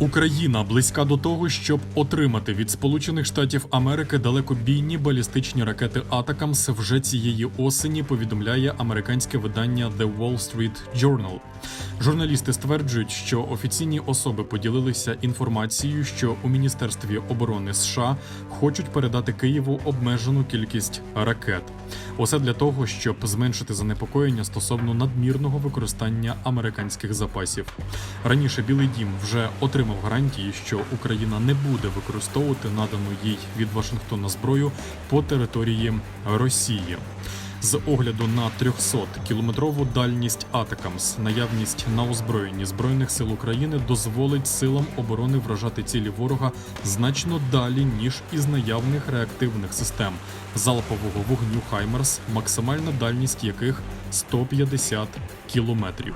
Україна близька до того, щоб отримати від Сполучених Штатів Америки далекобійні балістичні ракети Атакамс вже цієї осені. Повідомляє американське видання The Wall Street Journal. Журналісти стверджують, що офіційні особи поділилися інформацією, що у міністерстві оборони США хочуть передати Києву обмежену кількість ракет. Усе для того, щоб зменшити занепокоєння стосовно надмірного використання американських запасів. Раніше Білий Дім вже отримав гарантії, що Україна не буде використовувати надану їй від Вашингтона зброю по території Росії. З огляду на 300-кілометрову дальність Атакамс, наявність на озброєнні збройних сил України дозволить силам оборони вражати цілі ворога значно далі ніж із наявних реактивних систем залпового вогню Хаймерс, максимальна дальність яких 150 кілометрів.